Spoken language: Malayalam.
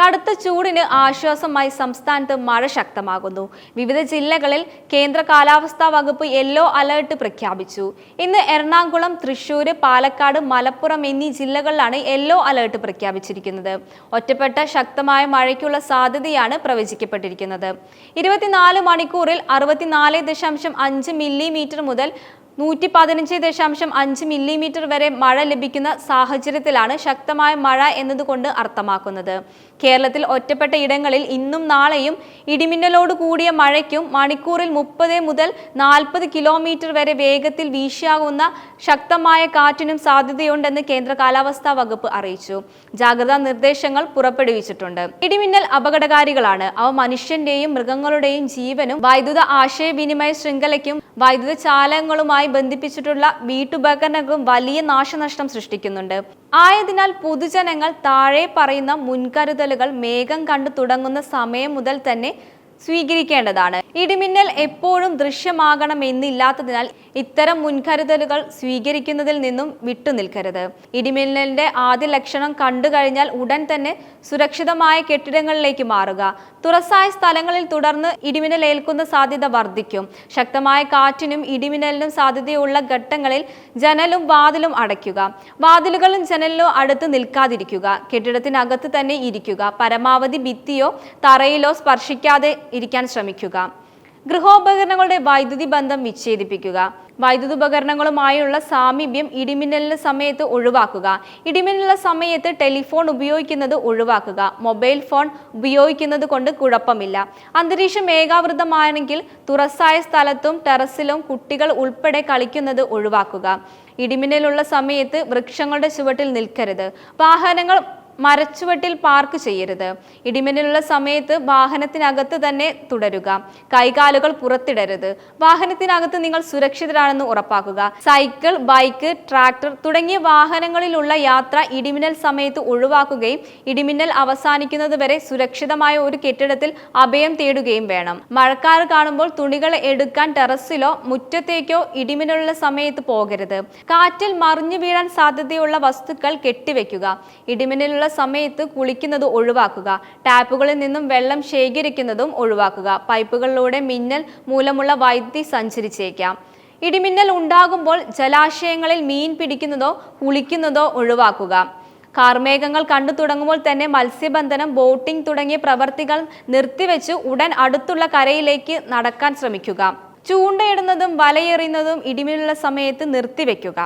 കടുത്ത ചൂടിന് ആശ്വാസമായി സംസ്ഥാനത്ത് മഴ ശക്തമാകുന്നു. വിവിധ ജില്ലകളിൽ കേന്ദ്ര കാലാവസ്ഥാ വകുപ്പ് യെല്ലോ അലേർട്ട് പ്രഖ്യാപിച്ചു. ഇന്ന് എറണാകുളം തൃശൂർ പാലക്കാട് മലപ്പുറം എന്നീ ജില്ലകളിലാണ് യെല്ലോ അലേർട്ട് പ്രഖ്യാപിച്ചിരിക്കുന്നത്. ഒറ്റപ്പെട്ട ശക്തമായ മഴയ്ക്കുള്ള സാധ്യതയാണ് പ്രവചിക്കപ്പെട്ടിരിക്കുന്നത്. ഇരുപത്തിനാല് മണിക്കൂറിൽ അറുപത്തിനാല് ദശാംശം അഞ്ച് മില്ലിമീറ്റർ മുതൽ നൂറ്റി പതിനഞ്ച് ദശാംശം അഞ്ച് മില്ലിമീറ്റർ വരെ മഴ ലഭിക്കുന്ന സാഹചര്യത്തിലാണ് ശക്തമായ മഴ എന്നതുകൊണ്ട് അർത്ഥമാക്കുന്നത്. കേരളത്തിൽ ഒറ്റപ്പെട്ട ഇടങ്ങളിൽ ഇന്നും നാളെയും ഇടിമിന്നലോട് കൂടിയ മഴയ്ക്കും മണിക്കൂറിൽ മുപ്പത് മുതൽ നാൽപ്പത് കിലോമീറ്റർ വരെ വേഗത്തിൽ വീശിയാകുന്ന ശക്തമായ കാറ്റിനും സാധ്യതയുണ്ടെന്ന് കേന്ദ്ര കാലാവസ്ഥാ വകുപ്പ് അറിയിച്ചു. ജാഗ്രതാ നിർദ്ദേശങ്ങൾ പുറപ്പെടുവിച്ചിട്ടുണ്ട്. ഇടിമിന്നൽ അപകടകാരികളാണ്. അവ മനുഷ്യന്റെയും മൃഗങ്ങളുടെയും ജീവനും വൈദ്യുത ആശയവിനിമയ ശൃംഖലയ്ക്കും വൈദ്യുത ചാലകങ്ങളുമായി ബന്ധിപ്പിച്ചിട്ടുള്ള വീട്ടുപകരണങ്ങളും വലിയ നാശനഷ്ടം സൃഷ്ടിക്കുന്നുണ്ട്. ആയതിനാൽ പൊതുജനങ്ങൾ താഴെ പറയുന്ന മുൻകരുതലുകൾ മേഘം കണ്ടു തുടങ്ങുന്ന സമയം മുതൽ തന്നെ സ്വീകരിക്കേണ്ടതാണ്. ഇടിമിന്നൽ എപ്പോഴും ദൃശ്യമാകണമെന്നില്ലാത്തതിനാൽ ഇത്തരം മുൻകരുതലുകൾ സ്വീകരിക്കുന്നതിൽ നിന്നും വിട്ടുനിൽക്കരുത് ഇടിമിന്നലിന്റെ ആദ്യ ലക്ഷണം കണ്ടു കഴിഞ്ഞാൽ ഉടൻ തന്നെ സുരക്ഷിതമായ കെട്ടിടങ്ങളിലേക്ക് മാറുക. തുറസായ സ്ഥലങ്ങളിൽ തുടർന്ന് ഇടിമിന്നൽ ഏൽക്കുന്ന സാധ്യത വർദ്ധിക്കും. ശക്തമായ കാറ്റിനും ഇടിമിന്നലിനും സാധ്യതയുള്ള ഘട്ടങ്ങളിൽ ജനലും വാതിലും അടയ്ക്കുക. വാതിലുകളും ജനലിലോ അടുത്ത് നിൽക്കാതിരിക്കുക. കെട്ടിടത്തിനകത്ത് തന്നെ ഇരിക്കുക. പരമാവധി ഭിത്തിയോ തറയിലോ സ്പർശിക്കാതെ ഇരിക്കാൻ ശ്രമിക്കുക. ഗൃഹോപകരണങ്ങളുടെ വൈദ്യുതി ബന്ധം വിച്ഛേദിപ്പിക്കുക. വൈദ്യുതി ഉപകരണങ്ങളുമായുള്ള സാമീപ്യം ഇടിമിന്നലിന് സമയത്ത് ഒഴിവാക്കുക. ഇടിമിന്നലിന് സമയത്ത് ടെലിഫോൺ ഉപയോഗിക്കുന്നത് ഒഴിവാക്കുക. മൊബൈൽ ഫോൺ ഉപയോഗിക്കുന്നത് കൊണ്ട് കുഴപ്പമില്ല. അന്തരീക്ഷം ഏകാവൃതമാണെങ്കിൽ തുറസ്സായ സ്ഥലത്തും ടെറസിലും കുട്ടികൾ ഉൾപ്പെടെ കളിക്കുന്നത് ഒഴിവാക്കുക. ഇടിമിന്നലുള്ള സമയത്ത് വൃക്ഷങ്ങളുടെ ചുവട്ടിൽ നിൽക്കരുത്. വാഹനങ്ങൾ മരച്ചുവട്ടിൽ പാർക്ക് ചെയ്യരുത്. ഇടിമിന്നലുള്ള സമയത്ത് വാഹനത്തിനകത്ത് തന്നെ തുടരുക. കൈകാലുകൾ പുറത്തിടരുത്. വാഹനത്തിനകത്ത് നിങ്ങൾ സുരക്ഷിതരാണെന്ന് ഉറപ്പാക്കുക. സൈക്കിൾ ബൈക്ക് ട്രാക്ടർ തുടങ്ങിയ വാഹനങ്ങളിലുള്ള യാത്ര ഇടിമിന്നൽ സമയത്ത് ഒഴിവാക്കുകയും ഇടിമിന്നൽ അവസാനിക്കുന്നത് വരെ സുരക്ഷിതമായ ഒരു കെട്ടിടത്തിൽ അഭയം തേടുകയും വേണം. മഴക്കാർ കാണുമ്പോൾ തുണികൾ എടുക്കാൻ ടെറസിലോ മുറ്റത്തേക്കോ ഇടിമിന്നലുള്ള സമയത്ത് പോകരുത്. കാറ്റിൽ മറിഞ്ഞു വീഴാൻ സാധ്യതയുള്ള വസ്തുക്കൾ കെട്ടിവെക്കുക. ഇടിമിന്നലുള്ള സമയത്ത് കുളിക്കുന്നത് ഒഴിവാക്കുക. ടാപ്പുകളിൽ നിന്നും വെള്ളം ശേഖരിക്കുന്നതും ഒഴിവാക്കുക. പൈപ്പുകളിലൂടെ മിന്നൽ മൂലമുള്ള വൈദ്യുതി സഞ്ചരിച്ചേക്കാം. ഇടിമിന്നൽ ഉണ്ടാകുമ്പോൾ ജലാശയങ്ങളിൽ മീൻ പിടിക്കുന്നതോ കുളിക്കുന്നതോ ഒഴിവാക്കുക. കാർമേഘങ്ങൾ കണ്ടു തുടങ്ങുമ്പോൾ തന്നെ മത്സ്യബന്ധനം ബോട്ടിംഗ് തുടങ്ങിയ പ്രവർത്തികൾ നിർത്തിവെച്ച് ഉടൻ അടുത്തുള്ള കരയിലേക്ക് നടക്കാൻ ശ്രമിക്കുക. ചൂണ്ടയിടുന്നതും വലയെറിയുന്നതും ഇടിമിന്നലുള്ള സമയത്ത് നിർത്തിവെക്കുക.